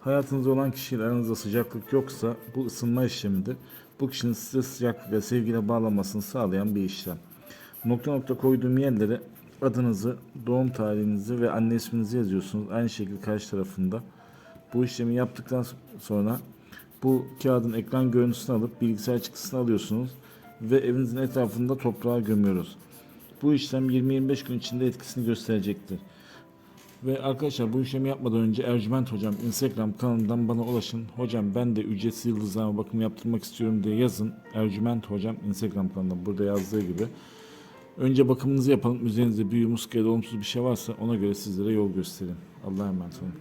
Hayatınızda olan kişiyle aranızda sıcaklık yoksa bu ısınma işlemidir. Bu kişinin size sıcaklık ve sevgiyle bağlanmasını sağlayan bir işlem. Nokta nokta koyduğum yerlere adınızı, doğum tarihinizi ve anne isminizi yazıyorsunuz. Aynı şekilde karşı tarafında. Bu işlemi yaptıktan sonra bu kağıdın ekran görüntüsünü alıp bilgisayar çıktısını alıyorsunuz ve evinizin etrafında toprağa gömüyoruz. Bu işlem 20-25 gün içinde etkisini gösterecektir. Ve arkadaşlar bu işlemi yapmadan önce Ercüment Hocam Instagram kanalından bana ulaşın. Hocam ben de ücretsiz yıldızlama bakımı yaptırmak istiyorum diye yazın. Ercüment Hocam Instagram kanalında burada yazdığı gibi. Önce bakımınızı yapalım. Üzerinizde büyü, muska ya da olumsuz bir şey varsa ona göre sizlere yol gösterin. Allah'a emanet olun.